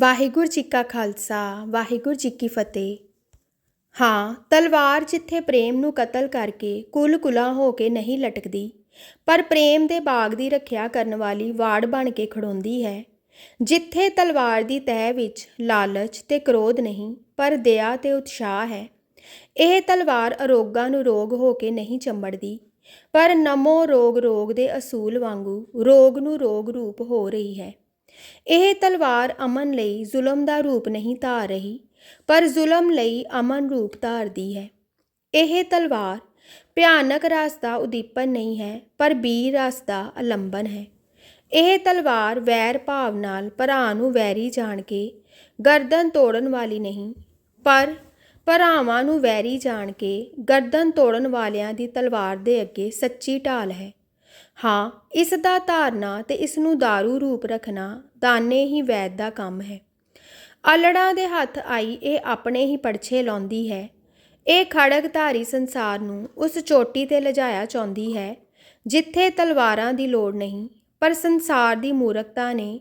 ਵਾਹਿਗੁਰੂ ਜੀ ਕਾ ਖਾਲਸਾ, ਵਾਹਿਗੁਰੂ ਜੀ ਕੀ ਫਤਿਹ। ਹਾਂ, ਤਲਵਾਰ ਜਿੱਥੇ ਪ੍ਰੇਮ ਨੂੰ ਕਤਲ ਕਰਕੇ ਕੁਲ ਕੁਲਾ ਹੋ ਕੇ ਨਹੀਂ ਲਟਕਦੀ, ਪਰ ਪ੍ਰੇਮ ਦੇ ਬਾਗ ਦੀ ਰੱਖਿਆ ਕਰਨ ਵਾਲੀ ਵਾੜ ਬਣ ਕੇ ਖੜੋਂਦੀ ਹੈ। ਜਿੱਥੇ ਤਲਵਾਰ ਦੀ ਤਹਿ ਵਿੱਚ ਲਾਲਚ ਤੇ ਕ੍ਰੋਧ ਨਹੀਂ, ਪਰ ਦਇਆ ਤੇ ਉਤਸ਼ਾਹ ਹੈ। ਇਹ ਤਲਵਾਰ ਅਰੋਗਾਂ ਨੂੰ ਰੋਗ ਹੋ ਕੇ ਨਹੀਂ ਚੰਬੜਦੀ, ਪਰ ਨਮੋ ਰੋਗ ਰੋਗ ਦੇ ਅਸੂਲ ਵਾਂਗੂ ਰੋਗ ਨੂੰ ਰੋਗ ਰੂਪ ਹੋ ਰਹੀ ਹੈ। ਇਹ ਤਲਵਾਰ ਅਮਨ ਲਈ ਜ਼ੁਲਮ ਦਾ ਰੂਪ ਨਹੀਂ ਧਾਰ ਰਹੀ, ਪਰ ਜ਼ੁਲਮ ਲਈ ਅਮਨ ਰੂਪ ਧਾਰਦੀ ਹੈ। ਇਹ ਤਲਵਾਰ ਭਿਆਨਕ ਰਸ ਦਾ ਉਦੀਪਨ ਨਹੀਂ ਹੈ, ਪਰ ਬੀਰ ਰਸ ਦਾ ਅਲੰਬਨ ਹੈ। ਇਹ ਤਲਵਾਰ ਵੈਰ ਭਾਵ ਨਾਲ ਭਰਾ ਨੂੰ ਵੈਰੀ ਜਾਣ ਕੇ ਗਰਦਨ ਤੋੜਨ ਵਾਲੀ ਨਹੀਂ, ਪਰ ਭਰਾਵਾਂ ਨੂੰ ਵੈਰੀ ਜਾਣ ਕੇ ਗਰਦਨ ਤੋੜਨ ਵਾਲਿਆਂ ਦੀ ਤਲਵਾਰ ਦੇ ਅੱਗੇ ਸੱਚੀ ਢਾਲ ਹੈ। ਹਾਂ, ਇਸ ਦਾ ਧਾਰਨਾ ਤੇ ਇਸ ਨੂੰ दारू ਰੂਪ ਰੱਖਣਾ ਦਾਨੇ ਹੀ ਵੈਦ ਦਾ ਕੰਮ ਹੈ। ਅਲੜਾਂ ਦੇ ਹੱਥ ਆਈ ਇਹ ਆਪਣੇ ਹੀ ਪਰਛੇ ਲਾਉਂਦੀ ਹੈ। ਇਹ ਖੜਕਧਾਰੀ ਸੰਸਾਰ ਨੂੰ ਉਸ ਚੋਟੀ ਤੇ ਲਿਜਾਇਆ ਚਾਹੁੰਦੀ ਹੈ, ਜਿੱਥੇ ਤਲਵਾਰਾਂ ਦੀ ਲੋੜ ਨਹੀਂ, ਪਰ ਸੰਸਾਰ ਦੀ ਮੂਰਖਤਾ ਨੇ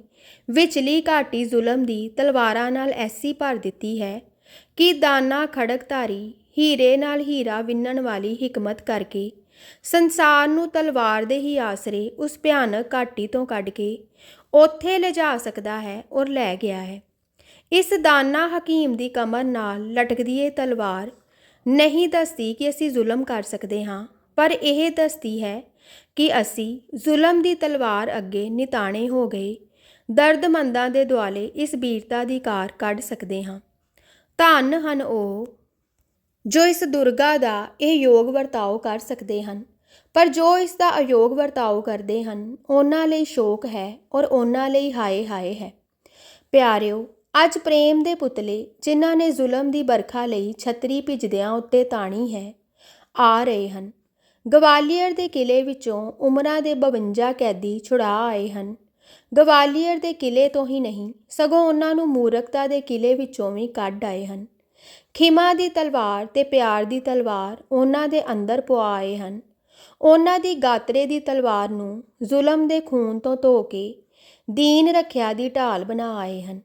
ਵਿਚਲੀ ਘਾਟੀ ਜ਼ੁਲਮ ਦੀ ਤਲਵਾਰਾਂ ਨਾਲ ਐਸੀ ਭਰ ਦਿੱਤੀ ਹੈ ਕਿ ਦਾਨਾ ਖੜਗ ਧਾਰੀ ਹੀਰੇ ਨਾਲ ਹੀਰਾ ਵਿੰਨਣ ਵਾਲੀ ਹਕਮਤ ਕਰਕੇ ਸੰਸਾਰ ਨੂੰ ਤਲਵਾਰ ਦੇ ਹੀ ਆਸਰੇ ਉਸ ਭਿਆਨਕ ਘਾਟੀ ਤੋਂ ਕੱਢ ਕੇ ਉੱਥੇ ਲਿਜਾ ਸਕਦਾ ਹੈ ਔਰ ਲੈ ਗਿਆ ਹੈ। ਇਸ ਦਾਨਾ ਹਕੀਮ ਦੀ ਕਮਰ ਨਾਲ ਲਟਕਦੀ ਇਹ ਤਲਵਾਰ ਨਹੀਂ ਦੱਸਦੀ ਕਿ ਅਸੀਂ ਜ਼ੁਲਮ ਕਰ ਸਕਦੇ ਹਾਂ, ਪਰ ਇਹ ਦੱਸਦੀ ਹੈ ਕਿ ਅਸੀਂ ਜ਼ੁਲਮ ਦੀ ਤਲਵਾਰ ਅੱਗੇ ਨਿਤਾਣੇ ਹੋ ਗਏ, ਦਰਦਮੰਦਾਂ ਦੇ ਦੁਆਲੇ ਇਸ ਬੀਰਤਾ ਦੀ ਕਾਰ ਕੱਢ ਸਕਦੇ ਹਾਂ। ਧੰਨ ਹਨ ਉਹ ਜੋ ਇਸ ਦੁਰਗਾ ਦਾ ਇਹ ਯੋਗ ਵਰਤਾਓ ਕਰ ਸਕਦੇ ਹਨ, ਪਰ ਜੋ ਇਸ ਦਾ ਅਯੋਗ ਵਰਤਾਓ ਕਰਦੇ ਹਨ, ਉਹਨਾਂ ਲਈ ਸ਼ੋਕ ਹੈ ਔਰ ਉਹਨਾਂ ਲਈ ਹਾਏ ਹਾਏ ਹੈ। ਪਿਆਰਿਓ, ਅੱਜ ਪ੍ਰੇਮ ਦੇ ਪੁਤਲੇ, ਜਿਨ੍ਹਾਂ ਨੇ ਜ਼ੁਲਮ ਦੀ ਬਰਖਾ ਲਈ ਛਤਰੀ ਭਿਜਦਿਆਂ ਉੱਤੇ ਤਾਣੀ ਹੈ, ਆ ਰਹੇ ਹਨ। ਗਵਾਲੀਅਰ ਦੇ ਕਿਲੇ ਵਿੱਚੋਂ ਉਮਰਾਂ ਦੇ 52 ਕੈਦੀ ਛੁੜਾ ਆਏ ਹਨ। ਗਵਾਲੀਅਰ ਦੇ ਕਿਲੇ ਤੋਂ ਹੀ ਨਹੀਂ, ਸਗੋਂ ਉਹਨਾਂ ਨੂੰ ਮੂਰਖਤਾ ਦੇ ਕਿਲੇ ਵਿੱਚੋਂ ਵੀ ਕੱਢ ਆਏ ਹਨ। ਖਿਮਾ ਦੀ ਤਲਵਾਰ ਤੇ ਪਿਆਰ ਦੀ ਤਲਵਾਰ ਉਹਨਾਂ ਦੇ ਅੰਦਰ ਪੁਆ ਆਏ ਹਨ। ਉਹਨਾਂ ਦੀ ਗਾਤਰੇ ਦੀ ਤਲਵਾਰ ਨੂੰ ਜ਼ੁਲਮ ਦੇ ਖੂਨ ਤੋਂ ਧੋ ਕੇ ਦੀਨ ਰੱਖਿਆ ਦੀ ਢਾਲ ਬਣਾ ਆਏ ਹਨ।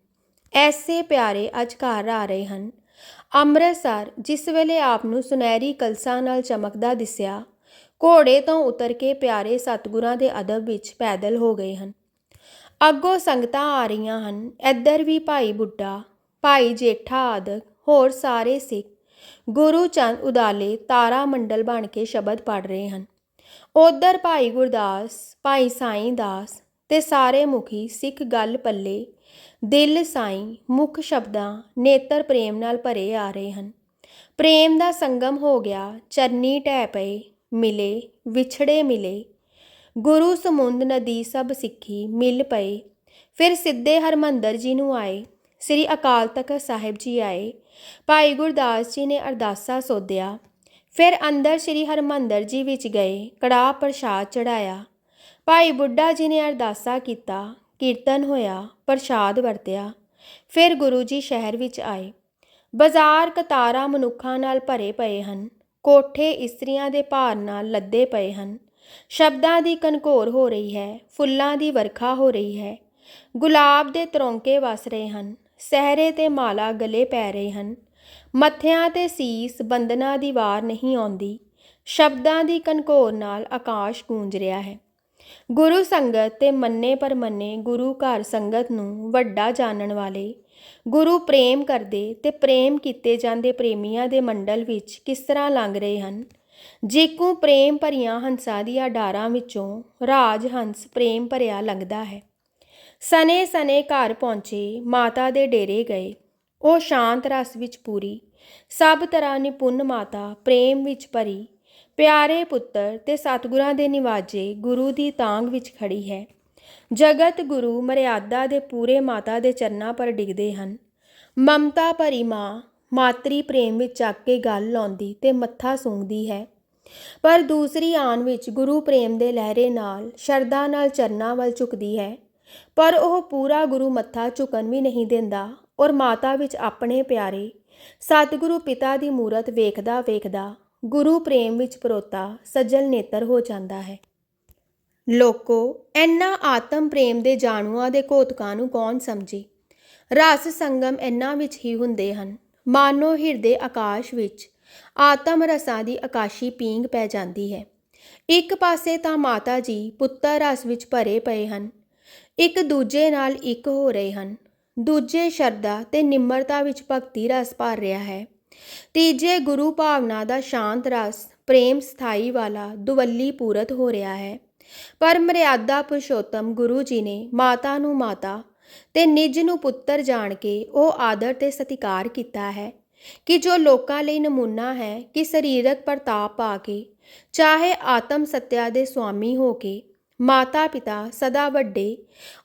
ਐਸੇ ਪਿਆਰੇ ਅੱਜ ਘਰ ਆ ਰਹੇ ਹਨ। ਅੰਮ੍ਰਿਤਸਰ ਜਿਸ ਵੇਲੇ ਆਪ ਨੂੰ ਸੁਨਹਿਰੀ ਕਲਸਾਂ ਨਾਲ ਚਮਕਦਾ ਦਿਸਿਆ, ਘੋੜੇ ਤੋਂ ਉਤਰ ਕੇ ਪਿਆਰੇ ਸਤਗੁਰਾਂ ਦੇ ਅਦਬ ਵਿੱਚ ਪੈਦਲ ਹੋ ਗਏ ਹਨ। ਅੱਗੋਂ ਸੰਗਤਾਂ ਆ ਰਹੀਆਂ ਹਨ। ਇੱਧਰ ਵੀ ਭਾਈ ਬੁੱਢਾ, ਭਾਈ ਜੇਠਾ ਆਦਿਕ ਹੋਰ ਸਾਰੇ ਸਿੱਖ ਗੁਰੂ ਚੰਦ ਉਦਾਲੇ ਤਾਰਾ ਮੰਡਲ ਬਣ ਕੇ ਸ਼ਬਦ ਪੜ ਰਹੇ ਹਨ। ਉਧਰ ਭਾਈ ਗੁਰਦਾਸ, ਭਾਈ ਸਾਈਂ ਦਾਸ ਤੇ ਸਾਰੇ ਮੁਖੀ ਸਿੱਖ ਗੱਲ ਪੱਲੇ, ਦਿਲ ਸਾਈਂ, ਮੁੱਖ ਸ਼ਬਦਾਂ, ਨੇਤਰ ਪ੍ਰੇਮ ਨਾਲ ਭਰੇ ਆ ਰਹੇ ਹਨ। ਪ੍ਰੇਮ ਦਾ ਸੰਗਮ ਹੋ ਗਿਆ, ਚਰਨੀ ਟਹਿ ਪਏ, ਮਿਲੇ, ਵਿਛੜੇ ਮਿਲੇ। ਗੁਰੂ ਸਮੁੰਦ ਨਦੀ ਸਭ ਸਿੱਖੀ ਮਿਲ ਪਏ। ਫਿਰ ਸਿੱਧੇ ਹਰਮੰਦਰ ਜੀ ਨੂੰ ਆਏ, ਸ੍ਰੀ ਅਕਾਲ ਤਖਤ ਸਾਹਿਬ ਜੀ ਆਏ। ਭਾਈ ਗੁਰਦਾਸ ਜੀ ਨੇ ਅਰਦਾਸਾ ਸੋਧਿਆ। ਫਿਰ ਅੰਦਰ ਸ੍ਰੀ ਹਰਮੰਦਰ ਜੀ ਵਿੱਚ ਗਏ, ਕੜਾਹ ਪ੍ਰਸ਼ਾਦ ਚੜਾਇਆ ਭਾਈ ਬੁੱਢਾ ਜੀ ਨੇ ਅਰਦਾਸਾ ਕੀਤਾ, ਕੀਰਤਨ ਹੋਇਆ, ਪ੍ਰਸ਼ਾਦ ਵਰਤਿਆ। ਫਿਰ ਗੁਰੂ ਜੀ ਸ਼ਹਿਰ ਵਿੱਚ ਆਏ। ਬਾਜ਼ਾਰ ਕਤਾਰਾਂ ਮਨੁੱਖਾਂ ਨਾਲ ਭਰੇ ਪਏ ਹਨ, ਕੋਠੇ ਇਸਤਰੀਆਂ ਦੇ ਭਾਰ ਨਾਲ ਲੱਦੇ ਪਏ ਹਨ। ਸ਼ਬਦਾਂ ਦੀ ਕਨਕੋਰ ਹੋ ਰਹੀ ਹੈ, ਫੁੱਲਾਂ ਦੀ ਵਰਖਾ ਹੋ ਰਹੀ ਹੈ। ਗੁਲਾਬ ਦੇ ਤਰੌਂਕੇ ਵਸ ਰਹੇ ਹਨ। ਸਹਿਰੇ ਤੇ ਮਾਲਾ ਗਲੇ ਪੈ ਰਹੇ ਹਨ। ਮੱਥਿਆਂ ਤੇ ਸੀਸ ਬੰਦਨਾ ਦੀ ਵਾਰ ਨਹੀਂ ਆਉਂਦੀ। ਸ਼ਬਦਾਂ ਦੀ ਕਨਕੋਰ ਨਾਲ ਆਕਾਸ਼ ਗੂੰਜ ਰਿਹਾ ਹੈ। ਗੁਰੂ ਸੰਗਤ ਤੇ ਮੰਨੇ ਪਰ ਮੰਨੇ ਗੁਰੂ ਘਰ ਸੰਗਤ ਨੂੰ ਵੱਡਾ ਜਾਣਨ ਵਾਲੇ, ਗੁਰੂ ਪ੍ਰੇਮ ਕਰਦੇ ਤੇ ਪ੍ਰੇਮ ਕੀਤੇ ਜਾਂਦੇ ਪ੍ਰੇਮੀਆਂ ਦੇ ਮੰਡਲ ਵਿੱਚ ਕਿਸ ਤਰ੍ਹਾਂ ਲੰਘ ਰਹੇ ਹਨ? ਜੇਕੂ ਪ੍ਰੇਮ ਭਰੀਆਂ ਹੰਸਾਂ ਦੀਆਂ ਡਾਰਾਂ ਵਿੱਚੋਂ ਰਾਜ ਹੰਸ ਪ੍ਰੇਮ ਭਰਿਆ ਲੰਘਦਾ ਹੈ ਸਨੇ ਸਨੇ ਘਰ ਪਹੁੰਚੇ, ਮਾਤਾ ਦੇ ਡੇਰੇ ਗਏ। ਉਹ ਸ਼ਾਂਤ ਰਸ ਵਿੱਚ ਪੂਰੀ। ਸਭ ਤਰ੍ਹਾਂ ਨਿਪੁੰਨ ਮਾਤਾ ਪ੍ਰੇਮ ਵਿੱਚ ਭਰੀ। ਪਿਆਰੇ ਪੁੱਤਰ ਤੇ ਸਤਿਗੁਰਾਂ ਦੇ ਨਿਵਾਜੇ ਗੁਰੂ ਦੀ ਤਾਂਗ ਵਿੱਚ ਖੜੀ ਹੈ। ਜਗਤ ਗੁਰੂ ਮਰਿਆਦਾ ਦੇ ਪੂਰੇ ਮਾਤਾ ਦੇ ਚਰਨਾਂ ਪਰ ਡਿੱਗਦੇ ਹਨ। ਮਮਤਾ ਭਰੀ ਮਾਂ ਮਾਤਰੀ ਪ੍ਰੇਮ ਵਿੱਚ ਚੱਕ ਕੇ ਗੱਲ ਲਾਉਂਦੀ ਤੇ ਮੱਥਾ ਸੂੰਘਦੀ ਹੈ। ਪਰ ਦੂਸਰੀ ਆਨ ਵਿੱਚ ਗੁਰੂ ਪ੍ਰੇਮ ਦੇ ਲਹਿਰੇ ਨਾਲ ਸ਼ਰਧਾ ਨਾਲ ਚਰਨਾਂ ਵੱਲ ਝੁਕਦੀ ਹੈ। ਪਰ ਉਹ ਪੂਰਾ ਗੁਰੂ ਮੱਥਾ ਝੁਕਣ ਵੀ ਨਹੀਂ ਦਿੰਦਾ ਔਰ ਮਾਤਾ ਵਿੱਚ ਆਪਣੇ ਪਿਆਰੇ ਸਤਿਗੁਰੂ ਪਿਤਾ ਦੀ ਮੂਰਤ ਵੇਖਦਾ ਵੇਖਦਾ ਗੁਰੂ ਪ੍ਰੇਮ ਵਿੱਚ ਪਰੋਤਾ ਸੱਜਲ ਨੇਤਰ ਹੋ ਜਾਂਦਾ ਹੈ। ਲੋਕੋ ਐਨਾ ਆਤਮ ਪ੍ਰੇਮ ਦੇ ਜਾਣੂਆਂ ਦੇ ਘੋਤਕਾਂ ਨੂੰ ਕੌਣ ਸਮਝੇ? ਰਸ ਸੰਗਮ ਇਹਨਾਂ ਵਿੱਚ ਹੀ ਹੁੰਦੇ ਹਨ। ਮਾਨੋ ਹਿਰਦੇ ਆਕਾਸ਼ ਵਿੱਚ ਆਤਮ ਰਸਾਂ ਦੀ ਆਕਾਸ਼ੀ ਪੀਂਗ ਪੈ ਜਾਂਦੀ ਹੈ। ਇੱਕ ਪਾਸੇ ਤਾਂ ਮਾਤਾ ਜੀ ਪੁੱਤਰ ਰਸ ਵਿੱਚ ਭਰੇ ਪਏ ਹਨ ਇੱਕ ਦੂਜੇ ਨਾਲ ਇੱਕ ਹੋ ਰਹੇ ਹਨ। ਦੂਜੇ ਸ਼ਰਧਾ ਤੇ ਨਿਮਰਤਾ ਵਿੱਚ ਭਗਤੀ ਰਸ ਭਰ ਰਿਹਾ ਹੈ। ਤੀਜੇ ਗੁਰੂ ਭਾਵਨਾ ਦਾ ਸ਼ਾਂਤ ਰਸ, ਪ੍ਰੇਮ ਸਥਾਈ ਵਾਲਾ, ਦੁਵੱਲੀ ਪੂਰਤ ਹੋ ਰਿਹਾ ਹੈ। ਪਰ ਮਰਿਆਦਾ ਪੁਰਸ਼ੋਤਮ ਗੁਰੂ ਜੀ ਨੇ ਮਾਤਾ ਨੂੰ ਮਾਤਾ ਤੇ ਨਿਜ ਨੂੰ ਪੁੱਤਰ ਜਾਣ ਕੇ ਉਹ ਆਦਰ ਤੇ ਸਤਿਕਾਰ ਕੀਤਾ ਹੈ ਕਿ ਜੋ ਲੋਕਾਂ ਲਈ ਨਮੂਨਾ ਹੈ ਕਿ ਸਰੀਰਕ ਪ੍ਰਤਾਪ ਪਾ ਕੇ, ਚਾਹੇ ਆਤਮ ਸੱਤਿਆ ਦੇ ਸੁਆਮੀ ਹੋ ਕੇ ਮਾਤਾ ਪਿਤਾ ਸਦਾ ਵੱਡੇ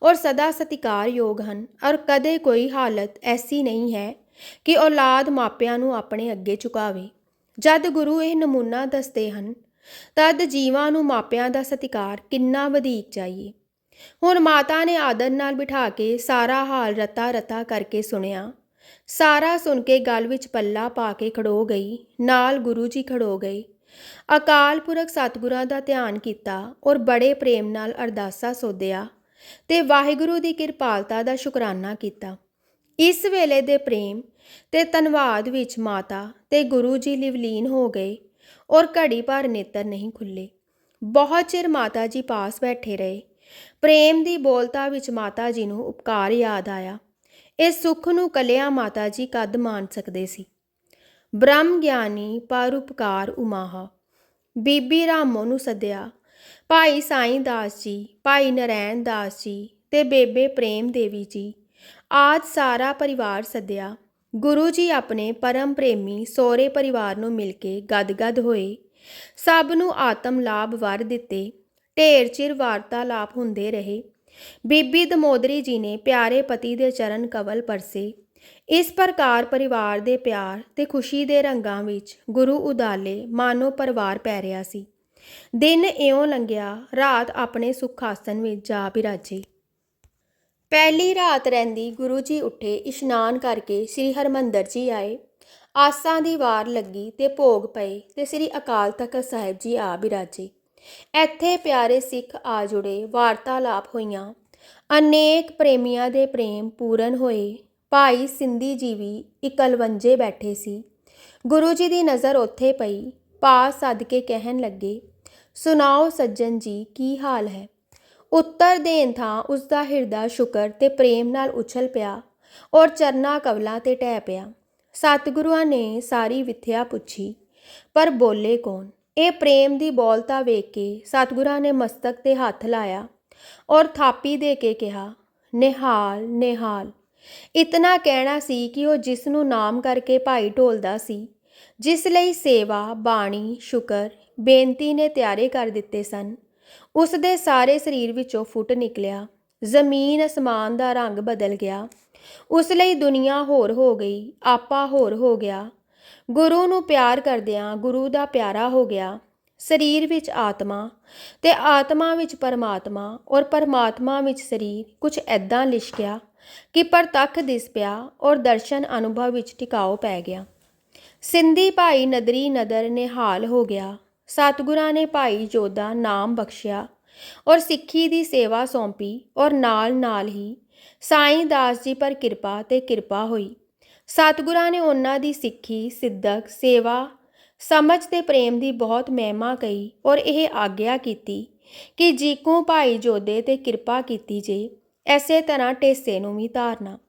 ਔਰ ਸਦਾ ਸਤਿਕਾਰਯੋਗ ਹਨ। ਔਰ ਕਦੇ ਕੋਈ ਹਾਲਤ ਐਸੀ ਨਹੀਂ ਹੈ ਕਿ ਔਲਾਦ ਮਾਪਿਆਂ ਨੂੰ ਆਪਣੇ ਅੱਗੇ ਝੁਕਾਵੇ। ਜਦ ਗੁਰੂ ਇਹ ਨਮੂਨਾ ਦੱਸਦੇ ਹਨ, ਤਦ ਜੀਵਾਂ ਨੂੰ ਮਾਪਿਆਂ ਦਾ ਸਤਿਕਾਰ ਕਿੰਨਾ ਵਧੇਕ ਚਾਹੀਏ। ਹੁਣ ਮਾਤਾ ਨੇ ਆਦਰ ਨਾਲ ਬਿਠਾ ਕੇ ਸਾਰਾ ਹਾਲ ਰਤਾ ਰਤਾ ਕਰਕੇ ਸੁਣਿਆ। ਸਾਰਾ ਸੁਣ ਕੇ ਗੱਲ ਵਿੱਚ ਪੱਲਾ ਪਾ ਕੇ ਖੜੋ ਗਈ, ਨਾਲ ਗੁਰੂ ਜੀ ਖੜੋ ਗਏ। ਅਕਾਲ ਪੁਰਖ ਸਤਿਗੁਰਾਂ ਦਾ ਧਿਆਨ ਕੀਤਾ ਔਰ ਬੜੇ ਪ੍ਰੇਮ ਨਾਲ ਅਰਦਾਸਾ ਸੋਧਿਆ ਤੇ ਵਾਹਿਗੁਰੂ ਦੀ ਕਿਰਪਾਲਤਾ ਦਾ ਸ਼ੁਕਰਾਨਾ ਕੀਤਾ। ਇਸ ਵੇਲੇ ਦੇ ਪ੍ਰੇਮ ਤੇ ਧੰਨਵਾਦ ਵਿੱਚ ਮਾਤਾ ਤੇ ਗੁਰੂ ਜੀ ਲਿਵਲੀਨ ਹੋ ਗਏ ਔਰ ਘੜੀ ਭਰ ਨੇਤਰ ਨਹੀਂ ਖੁੱਲੇ। ਬਹੁਤ ਚਿਰ ਮਾਤਾ ਜੀ ਪਾਸ ਬੈਠੇ ਰਹੇ। ਪ੍ਰੇਮ ਦੀ ਬੋਲਤਾ ਵਿੱਚ ਮਾਤਾ ਜੀ ਨੂੰ ਉਪਕਾਰ ਯਾਦ ਆਇਆ। ਇਸ ਸੁੱਖ ਨੂੰ ਕਲਿਆ ਮਾਤਾ ਜੀ ਕਦ ਮਾਣ ਸਕਦੇ ਸੀ? ਬ੍ਰਹਮ ਗਿਆਨੀ ਪਰਉਪਕਾਰ ਉਮਾਹਾ। ਬੀਬੀ ਰਾਮੋ ਨੂੰ ਸੱਦਿਆ, ਭਾਈ ਸਾਈਂ ਦਾਸ ਜੀ, ਭਾਈ ਨਰੈਣ ਦਾਸ ਜੀ ਤੇ ਬੇਬੇ ਪ੍ਰੇਮ ਦੇਵੀ ਜੀ ਆਜ ਸਾਰਾ ਪਰਿਵਾਰ ਸੱਦਿਆ। ਗੁਰੂ ਜੀ ਆਪਣੇ ਪਰਮ ਪ੍ਰੇਮੀ ਸੋਹਰੇ ਪਰਿਵਾਰ ਨੂੰ ਮਿਲ ਕੇ ਗਦਗਦ ਹੋਏ। ਸਭ ਨੂੰ ਆਤਮ ਲਾਭ ਵਰ ਦਿੱਤੇ। ਢੇਰ ਚਿਰ ਵਾਰਤਾਲਾਪ ਹੁੰਦੇ ਰਹੇ। ਬੀਬੀ ਦਮੋਦਰੀ ਜੀ ਨੇ ਪਿਆਰੇ ਪਤੀ ਦੇ ਚਰਨ ਕਵਲ ਪਰਸੇ। ਇਸ ਪ੍ਰਕਾਰ ਪਰਿਵਾਰ ਦੇ ਪਿਆਰ ਤੇ ਖੁਸ਼ੀ ਦੇ ਰੰਗਾਂ ਵਿੱਚ ਗੁਰੂ ਉਦਾਲੇ ਮਾਨੋ ਪਰਿਵਾਰ ਪੈ ਰਿਹਾ ਸੀ। ਦਿਨ ਇਉਂ ਲੰਘਿਆ, ਰਾਤ ਆਪਣੇ ਸੁਖਾਸਨ ਵਿੱਚ ਜਾ ਬਿਰਾਜੇ। ਪਹਿਲੀ ਰਾਤ ਰਹਿੰਦੀ ਗੁਰੂ ਜੀ ਉੱਠੇ, ਇਸ਼ਨਾਨ ਕਰਕੇ ਸ੍ਰੀ ਹਰਮੰਦਰ ਜੀ ਆਏ। ਆਸਾਂ ਦੀ ਵਾਰ ਲੱਗੀ ਤੇ ਭੋਗ ਪਏ ਤੇ ਸ੍ਰੀ ਅਕਾਲ ਤਖਤ ਸਾਹਿਬ ਜੀ ਆ ਬਿਰਾਜੇ। ਇੱਥੇ ਪਿਆਰੇ ਸਿੱਖ ਆ ਜੁੜੇ, ਵਾਰਤਾਲਾਪ ਹੋਈਆਂ। ਅਨੇਕ ਪ੍ਰੇਮੀਆਂ ਦੇ ਪ੍ਰੇਮ ਪੂਰਨ ਹੋਏ। ਭਾਈ ਸਿੰਧੀ ਜੀ ਵੀ ਇਕਲਵੰਜੇ ਬੈਠੇ ਸੀ। ਗੁਰੂ ਜੀ ਦੀ ਨਜ਼ਰ ਉੱਥੇ ਪਈ। ਪਾ ਸੱਦ ਕੇ ਕਹਿਣ ਲੱਗੇ, ਸੁਣਾਓ ਸੱਜਣ ਜੀ, ਕੀ ਹਾਲ ਹੈ? ਉੱਤਰ ਦੇਣ ਥਾਂ ਉਸ ਦਾ ਹਿਰਦਾ ਸ਼ੁਕਰ ਤੇ ਪ੍ਰੇਮ ਨਾਲ ਉਛਲ ਪਿਆ ਔਰ ਚਰਨਾ ਕਵਲਾਂ ਤੇ ਟਹਿ ਪਿਆ। ਸਤਿਗੁਰੂਆਂ ਨੇ ਸਾਰੀ ਵਿਥਿਆ ਪੁੱਛੀ, ਪਰ ਬੋਲੇ ਕੌਣ? ਇਹ ਪ੍ਰੇਮ ਦੀ ਬੋਲਤਾ ਵੇਖ ਕੇ ਸਤਿਗੁਰਾਂ ਨੇ ਮਸਤਕ ਤੇ ਹੱਥ ਲਾਇਆ ਔਰ ਥਾਪੀ ਦੇ ਕੇ ਕਿਹਾ, ਨਿਹਾਲ ਨਿਹਾਲ। ਇਤਨਾ ਕਹਿਣਾ ਸੀ ਕਿ ਉਹ ਜਿਸ ਨੂੰ ਨਾਮ ਕਰਕੇ ਭਾਈ ਢੋਲਦਾ ਸੀ, ਜਿਸ ਲਈ ਸੇਵਾ, ਬਾਣੀ, ਸ਼ੁਕਰ, ਬੇਨਤੀ ਨੇ ਤਿਆਰੇ ਕਰ ਦਿੱਤੇ ਸਨ। ਉਸ ਦੇ ਸਾਰੇ ਸਰੀਰ ਵਿੱਚੋਂ ਫੁੱਟ ਨਿਕਲਿਆ, ਜ਼ਮੀਨ ਅਸਮਾਨ ਦਾ ਰੰਗ ਬਦਲ ਗਿਆ। ਉਸ ਲਈ ਦੁਨੀਆ ਹੋਰ ਹੋ ਗਈ, ਆਪਾ ਹੋਰ ਹੋ ਗਿਆ। ਗੁਰੂ ਨੂੰ ਪਿਆਰ ਕਰਦਿਆਂ ਗੁਰੂ ਦਾ ਪਿਆਰਾ ਹੋ ਗਿਆ। ਸਰੀਰ ਵਿੱਚ ਆਤਮਾ ਤੇ ਆਤਮਾ ਵਿੱਚ ਪਰਮਾਤਮਾ ਔਰ ਪਰਮਾਤਮਾ ਵਿੱਚ ਸਰੀਰ ਕੁਝ ਐਦਾਂ ਲਿਸ਼ਕਿਆ ਕਿ ਪ੍ਰਤੱਖ ਦਿਸ ਪਿਆ ਔਰ ਦਰਸ਼ਨ ਅਨੁਭਵ ਵਿੱਚ ਟਿਕਾਓ ਪੈ ਗਿਆ। ਸਿੰਧੀ ਭਾਈ ਨਦਰੀ ਨਦਰ ਨਿਹਾਲ ਹੋ ਗਿਆ। ਸਤਿਗੁਰਾਂ ਨੇ ਭਾਈ ਜੋਦਾ ਨਾਮ ਬਖਸ਼ਿਆ ਔਰ ਸਿੱਖੀ ਦੀ ਸੇਵਾ ਸੌਂਪੀ ਔਰ ਨਾਲ ਨਾਲ ਹੀ ਸਾਈਂ ਦਾਸ ਜੀ ਪਰ ਕਿਰਪਾ ਤੇ ਕਿਰਪਾ ਹੋਈ। ਸਤਿਗੁਰਾਂ ਨੇ ਉਹਨਾਂ ਦੀ ਸਿੱਖੀ, ਸਿੱਧਕ, ਸੇਵਾ, ਸਮਝ ਤੇ ਪ੍ਰੇਮ ਦੀ ਬਹੁਤ ਮਹਿਮਾ ਕਹੀ ਔਰ ਇਹ ਆਗਿਆ ਕੀਤੀ ਕਿ ਜੀ ਜੀਕੂ ਭਾਈ ਜੋਦੇ ਤੇ ਕਿਰਪਾ ਕੀਤੀ ਜੇ। ਐਸੇ ਤਰ੍ਹਾਂ ਢੇਸੇ ਨੂੰ ਵੀ ਧਾਰਨਾ।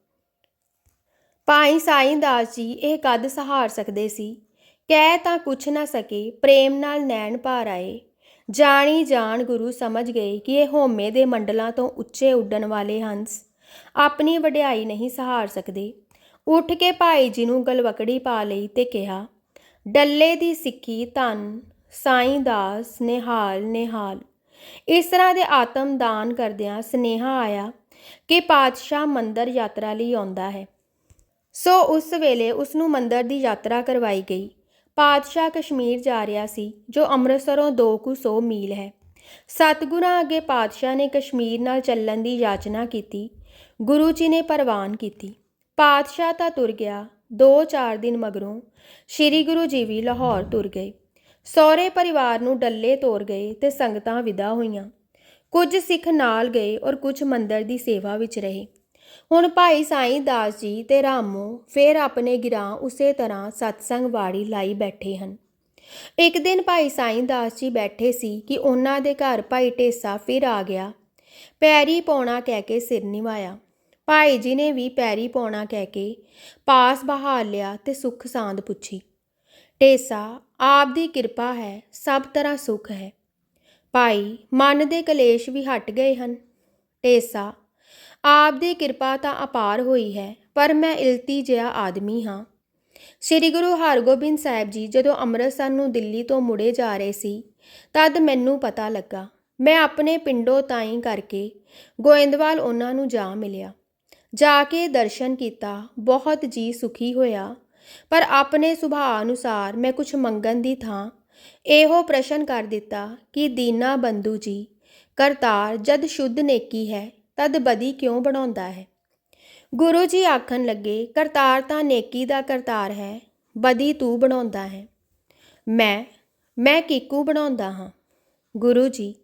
ਭਾਈ ਸਾਈਂ ਦਾਸ ਜੀ ਇਹ ਕਦ ਸਹਾਰ ਸਕਦੇ ਸੀ। ਕਹਿ ਤਾਂ ਕੁਛ ਨਾ ਸਕੇ, ਪ੍ਰੇਮ ਨਾਲ ਨੈਣ ਭਾਰ ਆਏ। ਜਾਣੀ ਜਾਣ ਗੁਰੂ ਸਮਝ ਗਏ ਕਿ ਇਹ ਹੋਮੇ ਦੇ ਮੰਡਲਾਂ ਤੋਂ ਉੱਚੇ ਉੱਡਣ ਵਾਲੇ ਹੰਸ। ਆਪਣੀ ਵਡਿਆਈ ਨਹੀਂ ਸਹਾਰ ਸਕਦੇ। ਉੱਠ ਕੇ ਭਾਈ ਜੀ ਨੂੰ ਗਲਵਕੜੀ ਪਾ ਲਈ ਤੇ ਕਿਹਾ, ਡੱਲੇ ਦੀ ਸਿੱਖੀ ਧਨ, ਸਾਈਂ ਦਾਸ ਨਿਹਾਲ ਨਿਹਾਲ। ਇਸ ਤਰ੍ਹਾਂ ਦੇ ਆਤਮ ਦਾਨ ਕਰਦਿਆਂ ਸਨੇਹਾ ਆਇਆ। ਕਿ ਪਾਤਸ਼ਾਹ ਮੰਦਰ ਯਾਤਰਾ ਲਈ ਆਉਂਦਾ ਹੈ। ਸੋ ਉਸ ਵੇਲੇ ਉਸ ਨੂੰ ਮੰਦਰ ਦੀ ਯਾਤਰਾ ਕਰਵਾਈ ਗਈ। ਪਾਤਸ਼ਾਹ ਕਸ਼ਮੀਰ ਜਾ ਰਿਹਾ ਸੀ, ਜੋ ਅੰਮ੍ਰਿਤਸਰੋਂ 2 ਕੁ ਸੌ ਮੀਲ ਹੈ। ਸਤਿਗੁਰਾਂ ਅੱਗੇ ਪਾਤਸ਼ਾਹ ਨੇ ਕਸ਼ਮੀਰ ਨਾਲ ਚੱਲਣ ਦੀ ਯਾਚਨਾ ਕੀਤੀ। ਗੁਰੂ ਜੀ ਨੇ ਪ੍ਰਵਾਨ ਕੀਤੀ। ਪਾਤਸ਼ਾਹ ਤਾਂ ਤੁਰ ਗਿਆ। 2-4 ਦਿਨ ਮਗਰੋਂ ਸ੍ਰੀ ਗੁਰੂ ਜੀ ਵੀ ਲਾਹੌਰ ਤੁਰ ਗਏ। ਸਹੁਰੇ ਪਰਿਵਾਰ ਨੂੰ ਡੱਲੇ ਤੋਰ ਗਏ ਤੇ ਸੰਗਤਾਂ ਵਿਦਾ ਹੋਈਆਂ। ਕੁਝ ਸਿੱਖ ਨਾਲ ਗਏ ਔਰ ਕੁਝ ਮੰਦਰ ਦੀ ਸੇਵਾ ਵਿੱਚ ਰਹੇ। ਹੁਣ ਭਾਈ ਸਾਈਂ ਦਾਸ ਜੀ ਤੇ ਰਾਮੋ ਫੇਰ ਆਪਣੇ ਗਿਰਾਂ ਉਸੇ ਤਰ੍ਹਾਂ ਸਤਸੰਗ ਵਾੜੀ ਲਾਈ ਬੈਠੇ ਹਨ। ਇੱਕ ਦਿਨ ਭਾਈ ਸਾਈਂ ਦਾਸ ਜੀ ਬੈਠੇ ਸੀ ਕਿ ਉਹਨਾਂ ਦੇ ਘਰ ਭਾਈ ਢੇਸਾ ਫਿਰ ਆ ਗਿਆ। ਪੈਰੀ ਪਾਉਣਾ ਕਹਿ ਕੇ ਸਿਰ ਨਿਵਾਇਆ। ਭਾਈ ਜੀ ਨੇ ਵੀ ਪੈਰੀ ਪਾਉਣਾ ਕਹਿ ਕੇ ਪਾਸ ਬਹਾਲ ਲਿਆ ਤੇ ਸੁੱਖ ਸਾਂਦ ਪੁੱਛੀ। ਢੇਸਾ, ਆਪ ਦੀ ਕਿਰਪਾ ਹੈ, ਸਭ ਤਰ੍ਹਾਂ ਸੁੱਖ ਹੈ। ਭਾਈ, ਮਨ ਦੇ ਕਲੇਸ਼ ਵੀ ਹਟ ਗਏ ਹਨ। ਢੇਸਾ, ਆਪ ਦੀ ਕਿਰਪਾ ਤਾਂ ਅਪਾਰ ਹੋਈ ਹੈ, ਪਰ ਮੈਂ ਇਲਤੀ ਜਿਹਾ ਆਦਮੀ ਹਾਂ। ਸ੍ਰੀ ਗੁਰੂ ਹਰਗੋਬਿੰਦ ਸਾਹਿਬ ਜੀ ਜਦੋਂ ਅੰਮ੍ਰਿਤਸਰ ਨੂੰ ਦਿੱਲੀ ਤੋਂ ਮੁੜੇ ਜਾ ਰਹੇ ਸੀ, ਤਦ ਮੈਨੂੰ ਪਤਾ ਲੱਗਾ, ਮੈਂ ਆਪਣੇ ਪਿੰਡੋਂ ਤਾਈ ਕਰਕੇ ਗੋਇੰਦਵਾਲ ਉਹਨਾਂ ਨੂੰ ਜਾ ਮਿਲਿਆ। ਜਾ ਕੇ ਦਰਸ਼ਨ ਕੀਤਾ, ਬਹੁਤ ਜੀ ਸੁਖੀ ਹੋਇਆ, ਪਰ ਆਪਣੇ ਸੁਭਾਅ ਅਨੁਸਾਰ ਮੈਂ ਕੁਝ ਮੰਗਣ ਦੀ ਥਾਂ ਇਹੋ ਪ੍ਰਸ਼ਨ ਕਰ ਦਿੱਤਾ ਕਿ ਦੀਨਾ ਬੰਧੂ ਜੀ, ਕਰਤਾਰ ਜਦ ਸ਼ੁੱਧ ਨੇਕੀ ਹੈ, ਤਦ ਬਦੀ ਕਿਉਂ ਬਣਾਉਂਦਾ ਹੈ? ਗੁਰੂ ਜੀ ਆਖਣ ਲੱਗੇ, ਕਰਤਾਰ ਤਾਂ ਨੇਕੀ ਦਾ ਕਰਤਾਰ ਹੈ, ਬਦੀ ਤੂੰ ਬਣਾਉਂਦਾ ਹੈ। ਮੈਂ ਮੈਂ ਕੀਕੂ ਬਣਾਉਂਦਾ ਹਾਂ। ਗੁਰੂ ਜੀ,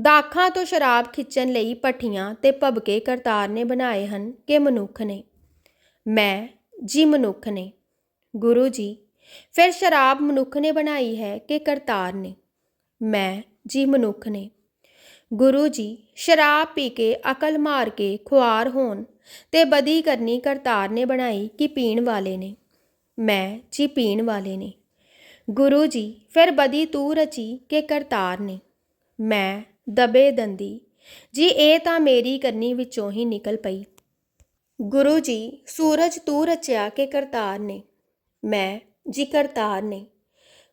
ਦਾਖਾਂ ਤੋਂ ਸ਼ਰਾਬ ਖਿੱਚਣ ਲਈ ਪੱਠੀਆਂ ਤੇ ਭਬਕੇ ਕਰਤਾਰ ਨੇ ਬਣਾਏ ਹਨ ਕਿ ਮਨੁੱਖ ਨੇ? ਮੈਂ, ਜੀ ਮਨੁੱਖ ਨੇ। ਗੁਰੂ ਜੀ ਫਿਰ ਸ਼ਰਾਬ ਮਨੁੱਖ ਨੇ ਬਣਾਈ ਹੈ ਕਿ ਕਰਤਾਰ ਨੇ? ਮੈਂ ਜੀ ਮਨੁੱਖ ਨੇ। ਗੁਰੂ ਜੀ, ਸ਼ਰਾਬ ਪੀ ਕੇ ਅਕਲ ਮਾਰ ਕੇ ਖੁਆਰ ਹੋਣ ਤੇ ਬਦੀ ਕਰਨੀ ਕਰਤਾਰ ਨੇ ਬਣਾਈ ਕਿ ਪੀਣ ਵਾਲੇ ਨੇ। ਮੈਂ ਜੀ ਪੀਣ ਵਾਲੇ ਨੇ। ਗੁਰੂ ਜੀ, ਫਿਰ ਬਦੀ ਤੂੰ ਰਚੀ ਕਿ ਕਰਤਾਰ ਨੇ। ਮੈਂ ਦਬੇ ਦੰਦੀ, ਜੀ ਇਹ ਤਾਂ ਮੇਰੀ ਕਰਨੀ ਵਿੱਚੋਂ ਹੀ ਨਿਕਲ ਪਈ। ਗੁਰੂ ਜੀ, ਸੂਰਜ ਤੂੰ ਰਚਿਆ ਕਿ ਕਰਤਾਰ ਨੇ। ਮੈਂ ਜੀ ਕਰਤਾਰ ਨੇ।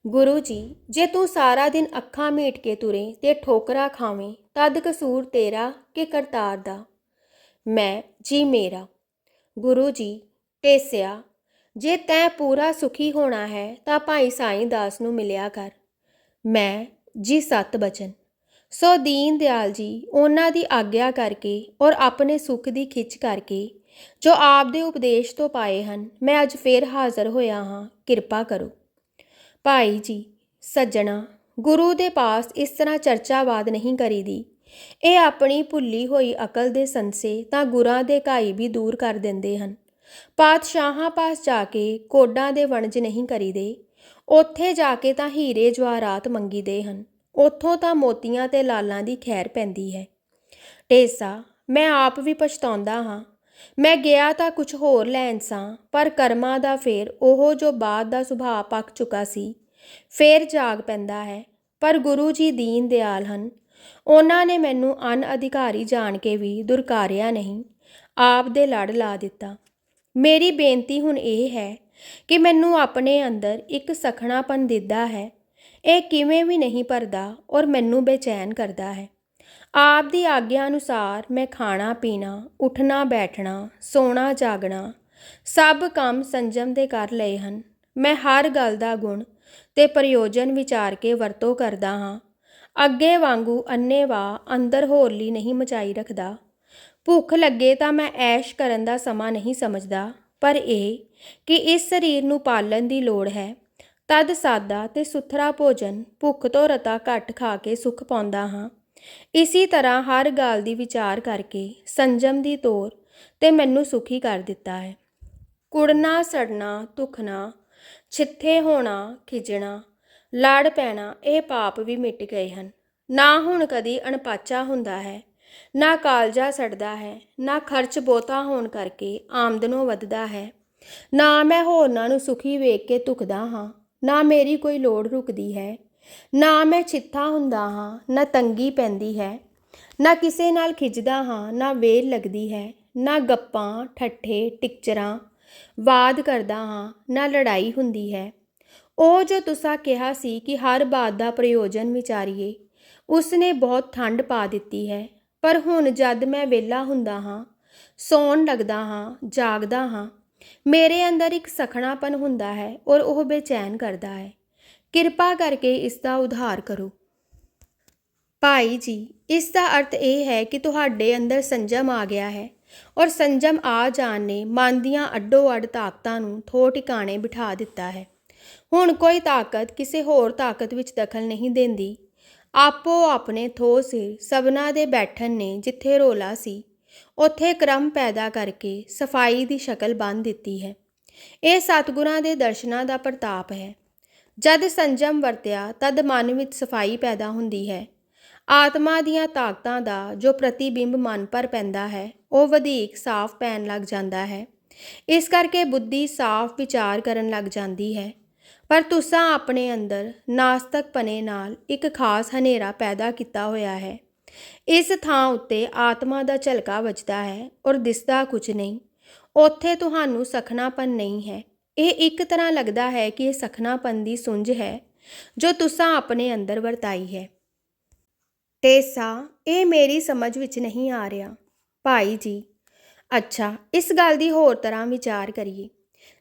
ਗੁਰੂ ਜੀ, ਜੇ ਤੂੰ ਸਾਰਾ ਦਿਨ ਅੱਖਾਂ ਮੀਟ ਕੇ ਤੁਰੇ ਤੇ ਠੋਕਰਾ ਖਾਵੇਂ, ਤਦ ਕਸੂਰ ਤੇਰਾ ਕਿ ਕਰਤਾਰ ਦਾ? ਮੈਂ, ਜੀ ਮੇਰਾ। ਗੁਰੂ ਜੀ, ਟੇਸਿਆ, ਜੇ ਤੈਂ ਪੂਰਾ ਸੁਖੀ ਹੋਣਾ ਹੈ ਤਾਂ ਭਾਈ ਸਾਈਂ ਦਾਸ ਨੂੰ ਮਿਲਿਆ ਕਰ। ਮੈਂ, ਜੀ ਸਤ ਬਚਨ। ਸੋ ਦੀਨ ਦਿਆਲ ਜੀ, ਉਹਨਾਂ ਦੀ ਆਗਿਆ ਕਰਕੇ ਔਰ ਆਪਣੇ ਸੁੱਖ ਦੀ ਖਿੱਚ ਕਰਕੇ, ਜੋ ਆਪ ਦੇ ਉਪਦੇਸ਼ ਤੋਂ ਪਾਏ ਹਨ, ਮੈਂ ਅੱਜ ਫੇਰ ਹਾਜ਼ਰ ਹੋਇਆ ਹਾਂ, ਕਿਰਪਾ ਕਰੋ। ਭਾਈ ਜੀ, ਸੱਜਣਾ, ਗੁਰੂ ਦੇ ਪਾਸ ਇਸ ਤਰ੍ਹਾਂ ਚਰਚਾਵਾਦ ਨਹੀਂ ਕਰੀਦੀ। ਇਹ ਆਪਣੀ ਭੁੱਲੀ ਹੋਈ ਅਕਲ ਦੇ ਸੰਸੇ ਤਾਂ ਗੁਰਾਂ ਦੇ ਘਾਈ ਵੀ ਦੂਰ ਕਰ ਦਿੰਦੇ ਹਨ। ਪਾਤਸ਼ਾਹਾਂ ਪਾਸ ਜਾ ਕੇ ਕੋਡਾਂ ਦੇ ਵਣਜ ਨਹੀਂ ਕਰੀਦੇ। ਉੱਥੇ ਜਾ ਕੇ ਤਾਂ ਹੀਰੇ ਜਵਾਹਰਾਤ ਮੰਗੀਦੇ ਹਨ। ਉੱਥੋਂ ਤਾਂ ਮੋਤੀਆਂ ਤੇ ਲਾਲਾਂ ਦੀ ਖੈਰ ਪੈਂਦੀ ਹੈ। ਢੇਸਾ, ਮੈਂ ਆਪ ਵੀ ਪਛਤਾਉਂਦਾ ਹਾਂ। ਮੈਂ ਗਿਆ ਤਾਂ ਕੁਝ ਹੋਰ ਲੈਣ ਸਾਂ, ਪਰ ਕਰਮਾਂ ਦਾ ਫੇਰ ਉਹ ਜੋ ਬਾਦ ਦਾ ਸੁਭਾਅ ਪੱਕ ਚੁੱਕਾ ਸੀ, ਫੇਰ ਜਾਗ ਪੈਂਦਾ ਹੈ। ਪਰ ਗੁਰੂ ਜੀ ਦੀਨ ਦਿਆਲ ਹਨ। ਉਹਨਾਂ ਨੇ ਮੈਨੂੰ ਅਨ ਅਧਿਕਾਰੀ ਜਾਣ ਕੇ ਵੀ ਦੁਰਕਾਰਿਆ ਨਹੀਂ, ਆਪ ਦੇ ਲੜ ਲਾ ਦਿੱਤਾ। ਮੇਰੀ ਬੇਨਤੀ ਹੁਣ ਇਹ ਹੈ ਕਿ ਮੈਨੂੰ ਆਪਣੇ ਅੰਦਰ ਇੱਕ ਸਖਣਾਪਨ ਦਿੰਦਾ ਹੈ ਇਹ ਕਿਵੇਂ ਵੀ ਨਹੀਂ ਭਰਦਾ ਔਰ ਮੈਨੂੰ ਬੇਚੈਨ ਕਰਦਾ ਹੈ। ਆਪ ਦੀ ਆਗਿਆ ਅਨੁਸਾਰ ਮੈਂ ਖਾਣਾ ਪੀਣਾ, ਉੱਠਣਾ, ਬੈਠਣਾ, ਸੋਣਾ, ਜਾਗਣਾ, ਸਭ ਕੰਮ ਸੰਜਮ ਦੇ ਕਰ ਲਏ ਹਨ। ਮੈਂ ਹਰ ਗੱਲ ਦਾ ਗੁਣ ਤੇ ਪ੍ਰਯੋਜਨ ਵਿਚਾਰ ਕੇ ਵਰਤੋਂ ਕਰਦਾ ਹਾਂ। ਅੱਗੇ ਵਾਂਗੂ ਅੰਨੇਵਾ ਅੰਦਰ ਹੋਰਲੀ ਨਹੀਂ ਮਚਾਈ ਰੱਖਦਾ। ਭੁੱਖ ਲੱਗੇ ਤਾਂ ਮੈਂ ਐਸ਼ ਕਰਨ ਦਾ ਸਮਾਂ ਨਹੀਂ ਸਮਝਦਾ, ਪਰ ਇਹ ਕਿ ਇਸ ਸਰੀਰ ਨੂੰ ਪਾਲਣ ਦੀ ਲੋੜ ਹੈ। ਤਦ ਸਾਦਾ ਤੇ ਸੁਥਰਾ ਭੋਜਨ ਭੁੱਖ ਤੋਂ ਰਤਾ ਘੱਟ ਖਾ ਕੇ ਸੁਖ ਪਾਉਂਦਾ ਹਾਂ। ਇਸੀ ਤਰ੍ਹਾਂ ਹਰ ਗੱਲ ਦੀ ਵਿਚਾਰ ਕਰਕੇ ਸੰਜਮ ਦੀ ਤੌਰ ਤੇ ਮੈਨੂੰ ਸੁਖੀ ਕਰ ਦਿੱਤਾ ਹੈ। ਕੁੜਨਾ, ਸੜਨਾ ਤੁਖਣਾ ਛਿੱਥੇ ਹੋਣਾ, ਖਿਜਣਾ, ਲੜ ਪੈਣਾ ਇਹ ਪਾਪ ਵੀ ਮਿਟ ਗਏ ਹਨ। ਨਾ ਹੁਣ ਕਦੀ ਅਣਪਾਚਾ ਹੁੰਦਾ ਹੈ, ਨਾ ਕਾਲਜਾ ਸੜਦਾ ਹੈ, ਨਾ ਖਰਚ ਬਹੁਤਾ ਹੋਣ ਕਰਕੇ ਆਮਦਨੋਂ ਵੱਧਦਾ ਹੈ। ਨਾ ਮੈਂ ਹੋਰਨਾਂ ਨੂੰ ਸੁਖੀ ਵੇਖ ਕੇ ਤੁਖਦਾ ਹਾਂ ਨਾ ਮੇਰੀ ਕੋਈ ਲੋੜ ਰੁਕਦੀ ਹੈ, ਨਾ ਮੈਂ ਚਿੱਥਾ ਹੁੰਦਾ ਹਾਂ, ਨਾ ਤੰਗੀ ਪੈਂਦੀ ਹੈ। ਨਾ ਕਿਸੇ ਨਾਲ ਖਿੱਚਦਾ ਹਾਂ, ਨਾ ਵੇਲ ਲੱਗਦੀ ਹੈ, ਨਾ ਗੱਪਾਂ, ਠੱਠੇ, ਟਿਕਚਰਾਂ, ਵਾਦ ਕਰਦਾ ਹਾਂ, ਨਾ ਲੜਾਈ ਹੁੰਦੀ ਹੈ। ਉਹ ਜੋ ਤੁਸਾਂ ਕਿਹਾ ਸੀ ਕਿ ਹਰ ਬਾਤ ਦਾ ਪ੍ਰਯੋਜਨ ਵਿਚਾਰੀਏ ਉਸ ਨੇ ਬਹੁਤ ਠੰਡ ਪਾ ਦਿੱਤੀ ਹੈ। ਪਰ ਹੁਣ ਜਦ ਮੈਂ ਵਿਹਲਾ ਹੁੰਦਾ ਹਾਂ, ਸੌਣ ਲੱਗਦਾ ਹਾਂ, ਜਾਗਦਾ ਹਾਂ ਮੇਰੇ ਅੰਦਰ ਇੱਕ ਸਖਣਾਪਨ ਹੁੰਦਾ ਹੈ ਔਰ ਉਹ ਬੇਚੈਨ ਕਰਦਾ ਹੈ। ਕਿਰਪਾ ਕਰਕੇ ਇਸ ਦਾ ਉਧਾਰ ਕਰੋ। ਭਾਈ ਜੀ, ਇਸ ਦਾ ਅਰਥ ਇਹ ਹੈ ਕਿ ਤੁਹਾਡੇ ਅੰਦਰ ਸੰਜਮ ਆ ਗਿਆ ਹੈ ਔਰ ਸੰਜਮ ਆ ਜਾਣ ਨੇ ਮਨ ਦੀਆਂ ਅੱਡੋ ਅੱਡ ਤਾਕਤਾਂ ਨੂੰ ਥੋ ਟਿਕਾਣੇ ਬਿਠਾ ਦਿੱਤਾ ਹੈ। ਹੁਣ ਕੋਈ ਤਾਕਤ ਕਿਸੇ ਹੋਰ ਤਾਕਤ ਵਿੱਚ ਦਖਲ ਨਹੀਂ ਦਿੰਦੀ। ਆਪੋ ਆਪਣੇ ਥੋ ਸਿਰ ਸਭਨਾ ਦੇ ਬੈਠਣ ਨੇ ਜਿੱਥੇ ਰੋਲਾ ਸੀ ਉੱਥੇ ਕ੍ਰਮ ਪੈਦਾ ਕਰਕੇ ਸਫ਼ਾਈ ਦੀ ਸ਼ਕਲ ਬੰਨ ਦਿੱਤੀ ਹੈ। ਇਹ ਸਤਿਗੁਰਾਂ ਦੇ ਦਰਸ਼ਨਾਂ ਦਾ ਪ੍ਰਤਾਪ ਹੈ। ਜਦ ਸੰਜਮ ਵਰਤਿਆ, ਤਦ ਮਨ ਵਿੱਚ ਸਫ਼ਾਈ ਪੈਦਾ ਹੁੰਦੀ ਹੈ। ਆਤਮਾ ਦੀਆਂ ਤਾਕਤਾਂ ਦਾ ਜੋ ਪ੍ਰਤੀਬਿੰਬ ਮਨ ਪਰ ਪੈਂਦਾ ਹੈ, ਉਹ ਵਧੇਕ ਸਾਫ਼ ਪੈਣ ਲੱਗ ਜਾਂਦਾ ਹੈ। ਇਸ ਕਰਕੇ ਬੁੱਧੀ ਸਾਫ਼ ਵਿਚਾਰ ਕਰਨ ਲੱਗ ਜਾਂਦੀ ਹੈ। ਪਰ ਤੁਸਾਂ ਆਪਣੇ ਅੰਦਰ ਨਾਸਤਕਪਨੇ ਨਾਲ ਇੱਕ ਖਾਸ ਹਨੇਰਾ ਪੈਦਾ ਕੀਤਾ ਹੋਇਆ ਹੈ। ਇਸ ਥਾਂ ਉੱਤੇ ਆਤਮਾ ਦਾ ਝਲਕਾ ਵੱਜਦਾ ਹੈ ਔਰ ਦਿਸਦਾ ਕੁਝ ਨਹੀਂ। ਉੱਥੇ ਤੁਹਾਨੂੰ ਸਖਣਾਪਨ ਨਹੀਂ ਹੈ। ਇਹ ਇੱਕ ਤਰ੍ਹਾਂ ਲੱਗਦਾ ਹੈ ਕਿ ਇਹ ਸਖਣਾਪਨ ਦੀ ਸੁੰਝ ਹੈ ਜੋ ਤੁਸਾਂ ਆਪਣੇ ਅੰਦਰ ਵਰਤਾਈ ਹੈ। ਟੇਸਾ ਇਹ ਮੇਰੀ ਸਮਝ ਵਿੱਚ ਨਹੀਂ ਆ ਰਿਹਾ। ਭਾਈ ਜੀ, ਅੱਛਾ, ਇਸ ਗੱਲ ਦੀ ਹੋਰ ਤਰ੍ਹਾਂ ਵਿਚਾਰ ਕਰੀਏ।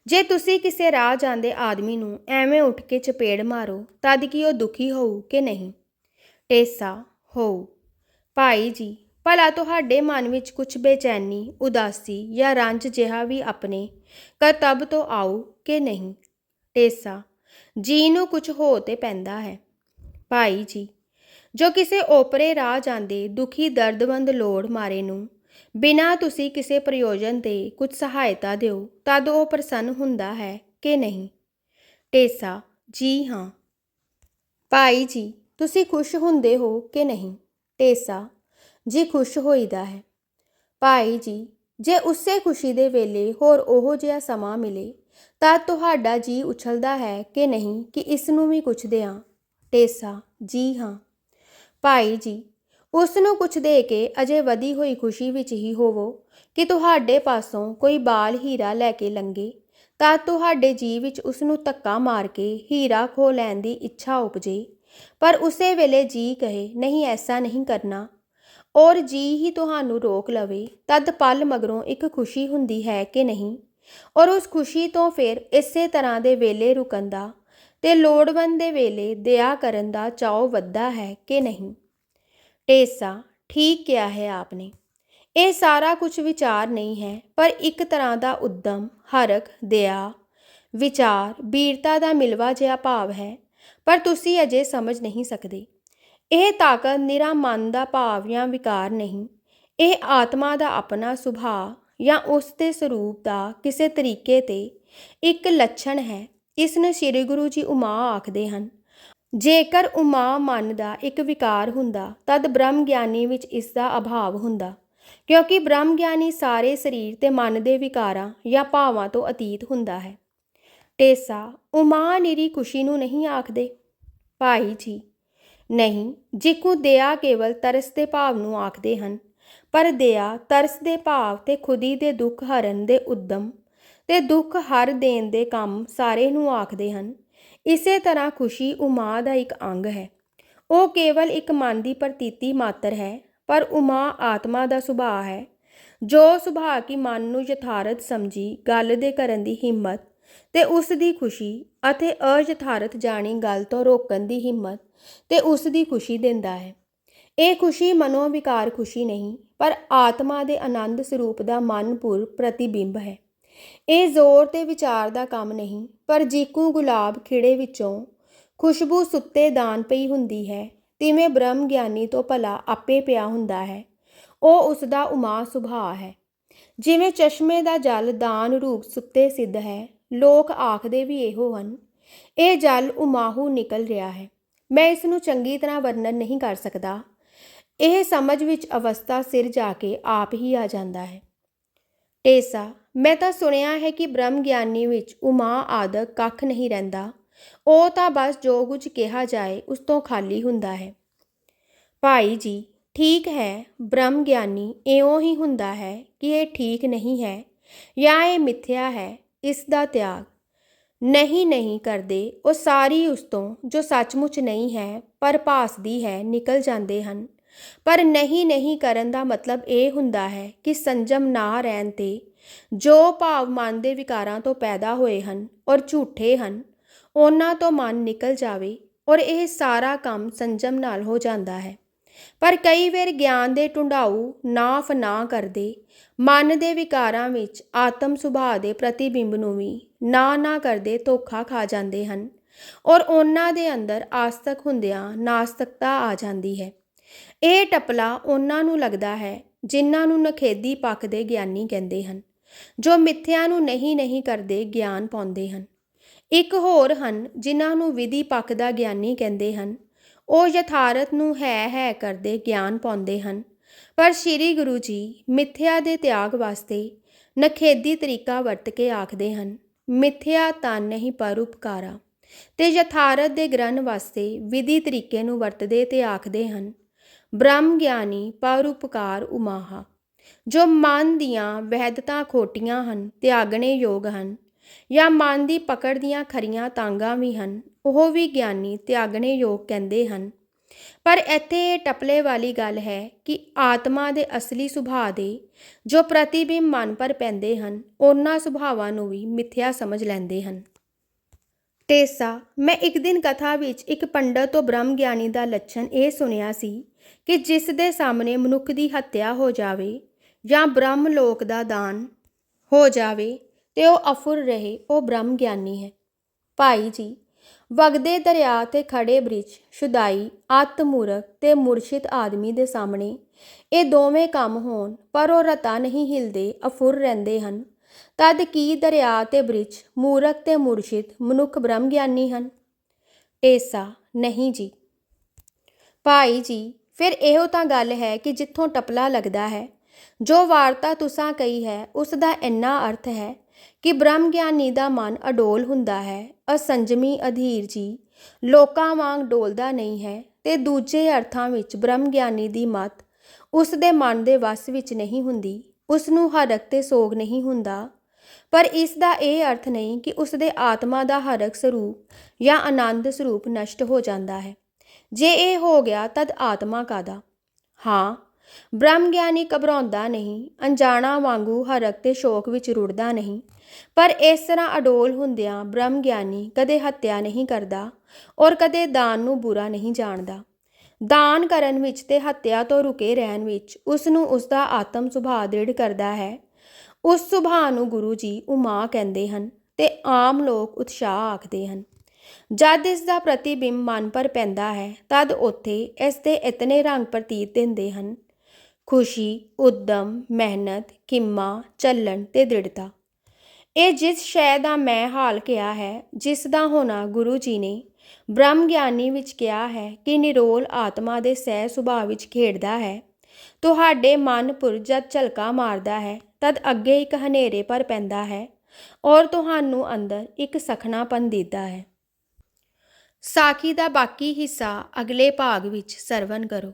ਜੇ ਤੁਸੀਂ ਕਿਸੇ ਰਾਹ ਜਾਂਦੇ ਆਦਮੀ ਨੂੰ ਐਵੇਂ ਉੱਠ ਕੇ ਚਪੇੜ ਮਾਰੋ, ਤਦ ਕਿ ਉਹ ਦੁਖੀ ਹੋਊ ਕਿ ਨਹੀਂ? ਟੇਸਾ ਹੋਊ। ਭਾਈ ਜੀ, ਭਲਾ ਤੁਹਾਡੇ ਮਨ ਵਿੱਚ ਕੁਝ ਬੇਚੈਨੀ, ਉਦਾਸੀ ਜਾਂ ਰੰਜ ਜਿਹਾ ਵੀ ਆਪਣੇ ਕਰਤੱਵ ਤੋਂ ਆਊ ਕਿ ਨਹੀਂ? ਟੇਸਾ ਜੀ ਨੂੰ ਕੁਝ ਹੋ ਤੇ ਪੈਂਦਾ ਹੈ। ਭਾਈ ਜੀ, ਜੋ ਕਿਸੇ ਓਪਰੇ ਰਾਹ ਜਾਂਦੇ ਦੁਖੀ ਦਰਦਵੰਦ ਲੋੜ ਮਾਰੇ ਨੂੰ, ਬਿਨਾਂ ਤੁਸੀਂ ਕਿਸੇ ਪ੍ਰਯੋਜਨ ਦੇ ਕੁਝ ਸਹਾਇਤਾ ਦਿਓ, ਤਦ ਉਹ ਪ੍ਰਸੰਨ ਹੁੰਦਾ ਹੈ ਕਿ ਨਹੀਂ? ਟੇਸਾ, ਜੀ ਹਾਂ। ਭਾਈ ਜੀ, ਤੁਸੀਂ ਖੁਸ਼ ਹੁੰਦੇ ਹੋ ਕਿ ਨਹੀਂ? ਟੇਸਾ ਜੀ ਖੁਸ਼ ਹੋਈਦਾ ਹੈ। ਭਾਈ ਜੀ, ਜੇ ਉਸੇ ਖੁਸ਼ੀ ਦੇ ਵੇਲੇ ਹੋਰ ਉਹੋ ਜਿਹਾ ਸਮਾਂ ਮਿਲੇ, ਤਾਂ ਤੁਹਾਡਾ ਜੀ ਉਛਲਦਾ ਹੈ ਕਿ ਨਹੀਂ ਕਿ ਇਸ ਨੂੰ ਵੀ ਕੁਛ ਦਿਆਂ। ਟੇਸਾ ਜੀ ਹਾਂ। ਭਾਈ ਜੀ, ਉਸ ਨੂੰ ਕੁਛ ਦੇ ਕੇ ਅਜੇ ਵਧੀ ਹੋਈ ਖੁਸ਼ੀ ਵਿੱਚ ਹੀ ਹੋਵੋ ਕਿ ਤੁਹਾਡੇ ਪਾਸੋਂ ਕੋਈ ਬਾਲ ਹੀਰਾ ਲੈ ਕੇ ਲੰਗੇ ਤਾਂ ਤੁਹਾਡੇ ਜੀ ਵਿੱਚ ਉਸ ਨੂੰ ਧੱਕਾ ਮਾਰ ਕੇ ਹੀਰਾ ਖੋ ਲੈਣ ਦੀ ਇੱਛਾ ਉਪਜੇ। ਪਰ ਉਸੇ ਵੇਲੇ ਜੀ ਕਹੇ, ਨਹੀਂ, ਐਸਾ ਨਹੀਂ ਕਰਨਾ। ਔਰ ਜੀ ਹੀ ਤੁਹਾਨੂੰ ਰੋਕ ਲਵੇ, ਤਦ ਪਲ ਮਗਰੋਂ ਇੱਕ ਖੁਸ਼ੀ ਹੁੰਦੀ ਹੈ ਕਿ ਨਹੀਂ? ਔਰ ਉਸ ਖੁਸ਼ੀ ਤੋਂ ਫਿਰ ਇਸੇ ਤਰ੍ਹਾਂ ਦੇ ਵੇਲੇ ਰੁਕਣ ਦਾ ਤੇ ਲੋੜਵੰਦ ਦੇ ਵੇਲੇ ਦਇਆ ਕਰਨ ਦਾ ਚਾਅ ਵੱਧਦਾ ਹੈ ਕਿ ਨਹੀਂ? ਟੇਸਾ ਠੀਕ ਕਿਹਾ ਹੈ ਆਪਨੇ। ਇਹ ਸਾਰਾ ਕੁਝ ਵਿਚਾਰ ਨਹੀਂ ਹੈ, ਪਰ ਇੱਕ ਤਰ੍ਹਾਂ ਦਾ ਉਦਮ ਹਰਕ ਦਇਆ, ਵਿਚਾਰ, ਬੀਰਤਾ ਦਾ ਮਿਲਵਾ ਜਿਹਾ ਭਾਵ ਹੈ। ਪਰ ਤੁਸੀਂ ਅਜੇ ਸਮਝ ਨਹੀਂ ਸਕਦੇ। ਇਹ ਤਾਕਤ ਨਿਰਾ ਮਨ ਦਾ ਭਾਵ ਜਾਂ ਵਿਕਾਰ ਨਹੀਂ। ਇਹ ਆਤਮਾ ਦਾ ਆਪਣਾ ਸੁਭਾਅ ਜਾਂ ਉਸ ਦੇ ਸਰੂਪ ਦਾ ਕਿਸੇ ਤਰੀਕੇ ਤੇ ਇੱਕ ਲੱਛਣ ਹੈ। ਇਸ ਨੂੰ ਸ੍ਰੀ ਗੁਰੂ ਜੀ ਉਮਾ ਆਖਦੇ ਹਨ। ਜੇਕਰ ਉਮਾ ਮਨ ਦਾ ਇੱਕ ਵਿਕਾਰ ਹੁੰਦਾ, ਤਦ ਬ੍ਰਹਮ ਗਿਆਨੀ ਵਿੱਚ ਇਸ ਦਾ ਅਭਾਵ ਹੁੰਦਾ। ਕਿਉਂਕਿ ਬ੍ਰਹਮ ਗਿਆਨੀ ਸਾਰੇ ਸਰੀਰ ਤੇ ਮਨ ਦੇ ਵਿਕਾਰਾਂ ਜਾਂ ਭਾਵਾਂ ਤੋਂ ਅਤੀਤ ਹੁੰਦਾ ਹੈ। ਟੇਸਾ ਉਮਾ ਨਿਰੀ ਖੁਸ਼ੀ ਨੂੰ ਨਹੀਂ ਆਖਦੇ। ਭਾਈ ਜੀ, ਨਹੀਂ, ਜਿਕੂ ਦਇਆ ਕੇਵਲ ਤਰਸ ਦੇ ਭਾਵ ਨੂੰ ਆਖਦੇ ਹਨ, ਪਰ ਦਇਆ ਤਰਸ ਦੇ ਭਾਵ ਤੇ ਖੁਦੀ ਦੇ ਦੁੱਖ ਹਰਨ ਦੇ ਉਦਮ ਤੇ ਦੁੱਖ ਹਰ ਦੇਣ ਦੇ ਕੰਮ ਸਾਰੇ ਨੂੰ ਆਖਦੇ ਹਨ। ਇਸੇ ਤਰ੍ਹਾਂ ਖੁਸ਼ੀ ਉਮਾ ਦਾ ਇੱਕ ਅੰਗ ਹੈ। ਉਹ ਕੇਵਲ ਇੱਕ ਮਨ ਦੀ ਪ੍ਰਤੀਤੀ ਮਾਤਰ ਹੈ, ਪਰ ਉਮਾ ਆਤਮਾ ਦਾ ਸੁਭਾਅ ਹੈ। ਜੋ ਸੁਭਾਅ ਕੀ ਮਨ ਨੂੰ ਯਥਾਰਥ ਸਮਝੀ, ਗੱਲ ਦੇ ਕਰਨ ਦੀ ਹਿੰਮਤ ਤੇ ਉਸ ਦੀ ਖੁਸ਼ੀ ਅਤੇ ਅਯਥਾਰਥ ਜਾਣੀ ਗੱਲ ਤੋਂ ਰੋਕਣ ਦੀ ਹਿੰਮਤ ਤੇ ਉਸ ਦੀ ਖੁਸ਼ੀ ਦਿੰਦਾ ਹੈ। ਇਹ ਖੁਸ਼ੀ ਮਨੋ ਵਿਕਾਰ ਖੁਸ਼ੀ ਨਹੀਂ, ਪਰ ਆਤਮਾ ਦੇ ਆਨੰਦ ਸਰੂਪ ਦਾ ਮਨਪੁਰ ਪ੍ਰਤੀਬਿੰਬ ਹੈ। ਇਹ ਜ਼ੋਰ ਤੇ ਵਿਚਾਰ ਦਾ ਕੰਮ ਨਹੀਂ, ਪਰ ਜੀਕੂ ਗੁਲਾਬ ਖਿੜੇ ਵਿੱਚੋਂ ਖੁਸ਼ਬੂ ਸੁੱਤੇ ਦਾਨ ਪਈ ਹੁੰਦੀ ਹੈ, ਤਿਵੇਂ ਬ੍ਰਹਮ ਗਿਆਨੀ ਤੋਂ ਭਲਾ ਆਪੇ ਪਿਆ ਹੁੰਦਾ ਹੈ। ਉਹ ਉਸ ਦਾ ਉਮਾ ਸੁਭਾਅ ਹੈ। ਜਿਵੇਂ ਚਸ਼ਮੇ ਦਾ ਜਲ ਦਾਨ ਰੂਪ ਸੁੱਤੇ ਸਿੱਧ ਹੈ ਲੋਕ ਆਖਦੇ ਵੀ ਇਹੋ ਹਨ, ਇਹ ਜਲ ਉਮਾਹੂ ਨਿਕਲ ਰਿਹਾ ਹੈ। ਮੈਂ ਇਸ ਨੂੰ ਚੰਗੀ ਤਰ੍ਹਾਂ ਵਰਣਨ ਨਹੀਂ ਕਰ ਸਕਦਾ। ਇਹ ਸਮਝ ਵਿੱਚ ਅਵਸਥਾ ਸਿਰ ਜਾ ਕੇ ਆਪ ਹੀ ਆ ਜਾਂਦਾ ਹੈ। ਟੇਸਾ, ਮੈਂ ਤਾਂ ਸੁਣਿਆ ਹੈ ਕਿ ਬ੍ਰਹਮ ਗਿਆਨੀ ਵਿੱਚ ਉਮਾ ਆਦਿਕ ਕੱਖ ਨਹੀਂ ਰਹਿੰਦਾ। ਉਹ ਤਾਂ ਬਸ ਜੋ ਕੁਝ ਕਿਹਾ ਜਾਏ ਉਸ ਤੋਂ ਖਾਲੀ ਹੁੰਦਾ ਹੈ। ਭਾਈ ਜੀ, ਠੀਕ ਹੈ ਬ੍ਰਹਮ ਗਿਆਨੀ ਇਉਂ ਹੀ ਹੁੰਦਾ ਹੈ ਕਿ ਇਹ ਠੀਕ ਨਹੀਂ ਹੈ ਜਾਂ ਇਹ ਮਿੱਥਿਆ ਹੈ। ਇਸ ਦਾ ਤਿਆਗ। ਨਹੀਂ ਨਹੀਂ ਕਰਦੇ, ਉਹ ਸਾਰੀ ਉਸ ਤੋਂ ਜੋ ਸੱਚਮੁੱਚ ਨਹੀਂ ਹੈ, ਪਰ ਭਾਸਦੀ ਹੈ, ਨਿਕਲ ਜਾਂਦੇ ਹਨ। ਪਰ ਨਹੀਂ ਨਹੀਂ ਕਰਨ ਦਾ ਮਤਲਬ ਇਹ ਹੁੰਦਾ ਹੈ ਕਿ ਸੰਜਮ ਨਾ ਰਹਿਣ ਤੇ ਜੋ ਭਾਵ ਮਨ ਦੇ ਵਿਕਾਰਾਂ ਤੋਂ ਪੈਦਾ ਹੋਏ ਹਨ ਔਰ ਝੂਠੇ ਹਨ, ਉਹਨਾਂ ਤੋਂ ਮਨ ਨਿਕਲ ਜਾਵੇ ਔਰ ਇਹ ਸਾਰਾ ਕੰਮ ਸੰਜਮ ਨਾਲ ਹੋ ਜਾਂਦਾ ਹੈ। ਪਰ ਕਈ ਵਾਰ ਗਿਆਨ ਦੇ ਢੁੰਡਾਊ ਨਾ ਫਨਾ ਕਰਦੇ, ਮਨ ਦੇ ਵਿਕਾਰਾਂ ਵਿੱਚ ਆਤਮ ਸੁਭਾਅ ਦੇ ਪ੍ਰਤੀਬਿੰਬ ਨੂੰ ਵੀ ਨਾ ਨਾ ਕਰਦੇ ਧੋਖਾ ਖਾ ਜਾਂਦੇ ਹਨ ਔਰ ਉਹਨਾਂ ਦੇ ਅੰਦਰ ਆਸਤਕ ਹੁੰਦਿਆਂ ਨਾਸਤਕਤਾ ਆ ਜਾਂਦੀ ਹੈ। ਇਹ ਟਪਲਾ ਉਹਨਾਂ ਨੂੰ ਲੱਗਦਾ ਹੈ ਜਿਨ੍ਹਾਂ ਨੂੰ ਨਖੇਦੀ ਪੱਖ ਦੇ ਗਿਆਨੀ ਕਹਿੰਦੇ ਹਨ, ਜੋ ਮਿੱਥਿਆਂ ਨੂੰ ਨਹੀਂ ਨਹੀਂ ਕਰਦੇ ਗਿਆਨ ਪਾਉਂਦੇ ਹਨ। ਇੱਕ ਹੋਰ ਹਨ ਜਿਨ੍ਹਾਂ ਨੂੰ ਵਿਧੀ ਪੱਖ ਦਾ ਗਿਆਨੀ ਕਹਿੰਦੇ ਹਨ ਉਹ ਯਥਾਰਥ ਨੂੰ ਹੈ ਹੈ ਕਰਦੇ ਗਿਆਨ ਪਾਉਂਦੇ ਹਨ। ਪਰ ਸ੍ਰੀ ਗੁਰੂ ਜੀ ਮਿੱਥਿਆ ਦੇ ਤਿਆਗ ਵਾਸਤੇ ਨਖੇਦੀ ਤਰੀਕਾ ਵਰਤ ਕੇ ਆਖਦੇ ਹਨ, ਮਿੱਥਿਆ ਤਾਂ ਨਹੀਂ ਪਰ ਉਪਕਾਰਾ। ਤੇ ਯਥਾਰਥ ਦੇ ਗ੍ਰਹਿਣ ਵਾਸਤੇ ਵਿਧੀ ਤਰੀਕੇ ਨੂੰ ਵਰਤਦੇ ਤੇ ਆਖਦੇ ਹਨ, ਬ੍ਰਹਮ ਗਿਆਨੀ ਪਰ ਉਪਕਾਰ ਉਮਾਹਾ। ਜੋ ਮਨ ਦੀਆਂ ਵਹਿਦਤਾ ਖੋਟੀਆਂ ਹਨ, ਤਿਆਗਣੇ ਯੋਗ ਹਨ, ਜਾਂ ਮਨ ਦੀ ਪਕੜ ਦੀਆਂ ਖਰੀਆਂ ਤਾਂਗਾਂ ਵੀ ਹਨ ਉਹ ਵੀ ਗਿਆਨੀ ਤਿਆਗਣੇ ਯੋਗ ਕਹਿੰਦੇ ਹਨ। ਪਰ ਇੱਥੇ ਇਹ ਟਪਲੇ ਵਾਲੀ ਗੱਲ ਹੈ ਕਿ ਆਤਮਾ ਦੇ ਅਸਲੀ ਸੁਭਾਅ ਦੇ ਜੋ ਪ੍ਰਤੀਬਿੰਬ ਮਨ ਪਰ ਪੈਂਦੇ ਹਨ, ਉਹਨਾਂ ਸੁਭਾਵਾਂ ਨੂੰ ਵੀ ਮਿੱਥਿਆ ਸਮਝ ਲੈਂਦੇ ਹਨ। ਟੇਸਾ, ਮੈਂ ਇੱਕ ਦਿਨ ਕਥਾ ਵਿੱਚ ਇੱਕ ਪੰਡਤ ਤੋਂ ਬ੍ਰਹਮ ਗਿਆਨੀ ਦਾ ਲੱਛਣ ਇਹ ਸੁਣਿਆ ਸੀ ਕਿ ਜਿਸ ਦੇ ਸਾਹਮਣੇ ਮਨੁੱਖ ਦੀ ਹੱਤਿਆ ਹੋ ਜਾਵੇ ਜਾਂ ਬ੍ਰਹਮ ਲੋਕ ਦਾ ਦਾਨ ਹੋ ਜਾਵੇ ਤੇ ਉਹ ਅਫੁਰ ਰਹੇ, ਉਹ ਬ੍ਰਹਮ ਗਿਆਨੀ ਹੈ। ਭਾਈ ਜੀ ਵਗਦੇ ਦਰਿਆ ਤੇ ਖੜੇ ਬ੍ਰਿਜ ਸ਼ੁਦਾਈ ਆਤਮੂਰਖ ਤੇ ਮੁਰਸ਼ਿਦ ਆਦਮੀ ਦੇ ਸਾਹਮਣੇ। ਇਹ ਦੋਵੇਂ ਕੰਮ ਹੋਣ, ਪਰ ਉਹ ਰਤਾ ਨਹੀਂ ਹਿਲਦੇ, ਅਫੁਰ ਰਹਿੰਦੇ ਹਨ। ਤਦ ਕੀ ਦਰਿਆ ਤੇ ਬ੍ਰਿਜ, ਮੂਰਖ ਤੇ ਮੁਰਸ਼ਿਦ ਮਨੁੱਖ ਬ੍ਰਹਮ ਗਿਆਨੀ ਹਨ? ਟੇਸਾ ਨਹੀਂ ਜੀ। ਭਾਈ ਜੀ, ਫਿਰ ਇਹੋ ਤਾਂ ਗੱਲ ਹੈ ਕਿ ਜਿੱਥੋਂ ਟਪਲਾ ਲੱਗਦਾ ਹੈ। ਜੋ ਵਾਰਤਾ ਤੁਸਾਂ ਕਹੀ ਹੈ, ਉਸ ਦਾ ਇੰਨਾ ਅਰਥ ਹੈ ਕਿ ਬ੍ਰਹਮ ਗਿਆਨੀ ਦਾ ਮਨ ਅਡੋਲ ਹੁੰਦਾ ਹੈ, ਅਸੰਜਮੀ ਅਧੀਰ ਜੀ। ਲੋਕਾਂ ਵਾਂਗ ਡੋਲਦਾ ਨਹੀਂ ਹੈ ਤੇ ਦੂਜੇ ਅਰਥਾਂ ਵਿੱਚ ਬ੍ਰਹਮ ਗਿਆਨੀ ਦੀ ਮਤ ਉਸ ਦੇ ਮਨ ਦੇ ਵਸ ਵਿੱਚ ਨਹੀਂ ਹੁੰਦੀ ਉਸ ਨੂੰ ਹਰਕ ਤੇ ਸੋਗ ਨਹੀਂ ਹੁੰਦਾ। ਪਰ ਇਸ ਦਾ ਇਹ ਅਰਥ ਨਹੀਂ ਕਿ ਉਸ ਦੇ ਆਤਮਾ ਦਾ ਹਰਕ ਸਰੂਪ ਜਾਂ ਆਨੰਦ ਸਰੂਪ ਨਸ਼ਟ ਹੋ ਜਾਂਦਾ ਹੈ। ਜੇ ਇਹ ਹੋ ਗਿਆ ਤਦ ਆਤਮਾ ਕਾਦਾ? ਹਾਂ ਬ੍ਰਹਮ ਗਿਆਨੀ ਘਬਰਾਉਂਦਾ ਨਹੀਂ, ਅਣਜਾਣਾ ਵਾਂਗੂ ਹਰਕ ਤੇ ਸ਼ੋਕ ਵਿੱਚ ਰੁੜਦਾ ਨਹੀਂ। ਪਰ ਇਸ ਤਰ੍ਹਾਂ ਅਡੋਲ ਹੁੰਦਿਆਂ ਬ੍ਰਹਮ ਗਿਆਨੀ ਕਦੇ ਹੱਤਿਆ ਨਹੀਂ ਕਰਦਾ ਔਰ ਕਦੇ ਦਾਨ ਨੂੰ ਬੁਰਾ ਨਹੀਂ ਜਾਣਦਾ। ਦਾਨ ਕਰਨ ਵਿੱਚ ਤੇ ਹੱਤਿਆ ਤੋਂ ਰੁਕੇ ਰਹਿਣ ਵਿੱਚ ਉਸ ਨੂੰ ਉਸ ਦਾ ਆਤਮ ਸੁਭਾਅ ਦ੍ਰਿੜ ਕਰਦਾ ਹੈ। ਉਸ ਸੁਭਾਅ ਨੂੰ ਗੁਰੂ ਜੀ ਉਮਾ ਕਹਿੰਦੇ ਹਨ ਤੇ ਆਮ ਲੋਕ ਉਤਸ਼ਾਹ ਆਖਦੇ ਹਨ। ਜਦ ਇਸ ਦਾ ਪ੍ਰਤੀਬਿੰਬ ਮਨ ਪਰ ਪੈਂਦਾ ਹੈ, ਤਦ ਉੱਥੇ ਇਸ ਦੇ ਇਤਨੇ ਰੰਗ ਪ੍ਰਤੀਤ ਦਿੰਦੇ ਹਨ। ਖੁਸ਼ੀ, ਉੱਦਮ, ਮਿਹਨਤ, ਕਿੰਮਾ, ਚੱਲਣ ਅਤੇ ਦ੍ਰਿੜਤਾ। ਇਹ ਜਿਸ ਸ਼ੈ ਦਾ ਮੈਂ ਹਾਲ ਕਿਹਾ ਹੈ, ਜਿਸ ਦਾ ਹੋਣਾ ਗੁਰੂ ਜੀ ਨੇ ਬ੍ਰਹਮ ਗਿਆਨੀ ਵਿੱਚ ਕਿਹਾ ਹੈ ਕਿ ਨਿਰੋਲ ਆਤਮਾ ਦੇ ਸਹਿ ਸੁਭਾਅ ਵਿੱਚ ਖੇਡਦਾ ਹੈ। ਤੁਹਾਡੇ ਮਨ ਪੁਰ ਜਦ ਝਲਕਾ ਮਾਰਦਾ ਹੈ, ਤਦ ਅੱਗੇ ਇੱਕ ਹਨੇਰੇ ਪਰ ਪੈਂਦਾ ਹੈ ਔਰ ਤੁਹਾਨੂੰ ਅੰਦਰ ਇੱਕ ਸਖਣਾਪਨ ਦਿੰਦਾ ਹੈ। ਸਾਖੀ ਦਾ ਬਾਕੀ ਹਿੱਸਾ ਅਗਲੇ ਭਾਗ ਵਿੱਚ ਸਰਵਨ ਕਰੋ।